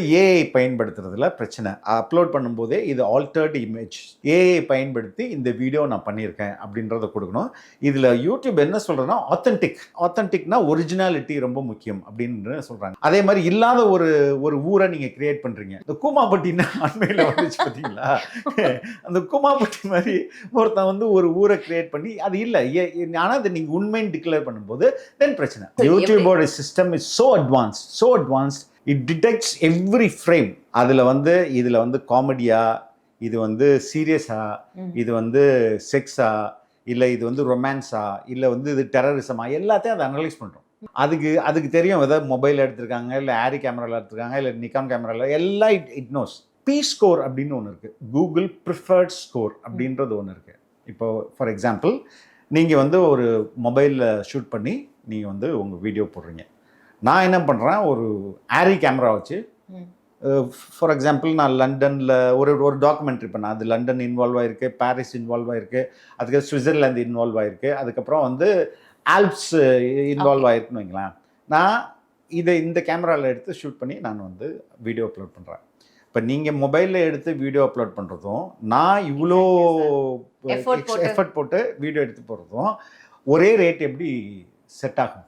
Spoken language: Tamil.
ஏஐ பயன்படுத்துறதுல பிரச்சனை. அப்லோட் பண்ணும்போதே இது ஆல்டர்ட் இமேஜ் ஏஐ பயன்படுத்தி இந்த வீடியோ நான் பண்ணியிருக்கேன் அப்படின்றத கொடுக்கணும். இதில் யூடியூப் என்ன சொல்கிறேன்னா ஆத்தென்டிக் ஆத்தென்டிக்னா ஒரிஜினாலிட்டி ரொம்ப முக்கியம் அப்படின்னு சொல்கிறாங்க அதே மாதிரி இல்லாத ஒரு ஒரு ஊரை நீங்கள் கிரியேட் பண்ணுறீங்க இந்த கூமாப்பட்டின்னு அண்மையில் வந்துச்சு பார்த்தீங்களா? அந்த கூமாப்பட்டி மாதிரி ஒருத்தன் வந்து ஒரு ஊரை கிரியேட் பண்ணி அது இல்லை. ஆனால் அதை நீங்கள் உண்மைன்னு டிக்ளேர் பண்ணும்போது தென் பிரச்சனை? யூடியூபோட system is so advance so advanced it detects every frame அதில் வந்து இதில் வந்து காமெடியா இது வந்து சீரியஸா. இது வந்து செக்ஸா இல்லை இது வந்து ரொமான்ஸா இல்லை வந்து இது டெரரிசமா எல்லாத்தையும் அதை அனலைஸ் பண்ணுறோம் அதுக்கு அதுக்கு தெரியும் ஏதாவது மொபைல் எடுத்திருக்காங்க இல்லை ஆரி கேமராவில் எடுத்திருக்காங்க இல்லை நிக்கான் கேமராவில் எல்லாம் it it knows B score அப்படின்னு ஒன்று இருக்குது கூகுள் ப்ரிஃபர்ட் ஸ்கோர் அப்படின்றது ஒன்று இருக்குது இப்போ ஃபார் எக்ஸாம்பிள் நீங்கள் வந்து ஒரு மொபைலில் ஷூட் பண்ணி நீங்கள் வந்து உங்கள் வீடியோ போடுறீங்க. நான் என்ன பண்ணுறேன் ஒரு ஆரி கேமரா வச்சு. ஃபார் எக்ஸாம்பிள் நான் லண்டனில் ஒரு ஒரு டாக்குமெண்ட்ரி பண்ணேன். அது லண்டன் இன்வால்வ் ஆயிருக்கு பாரிஸ் இன்வால்வ் ஆயிருக்கு அதுக்கு சுவிட்சர்லாந்து இன்வால்வ் ஆயிருக்கு அதுக்கப்புறம் வந்து ஆல்ப்ஸ் இன்வால்வ் ஆயிருக்குன்னு வைங்களேன். நான் இதை இந்த கேமராவில் எடுத்து ஷூட் பண்ணி நான் வந்து வீடியோ அப்லோட் பண்ணுறேன் இப்போ நீங்கள் மொபைலில் எடுத்து வீடியோ அப்லோட் பண்ணுறதும் நான் இவ்வளோ. எஃபர்ட் போட்டு. வீடியோ எடுத்து போடுறதும் ஒரே ரேட் எப்படி செட் ஆகும்?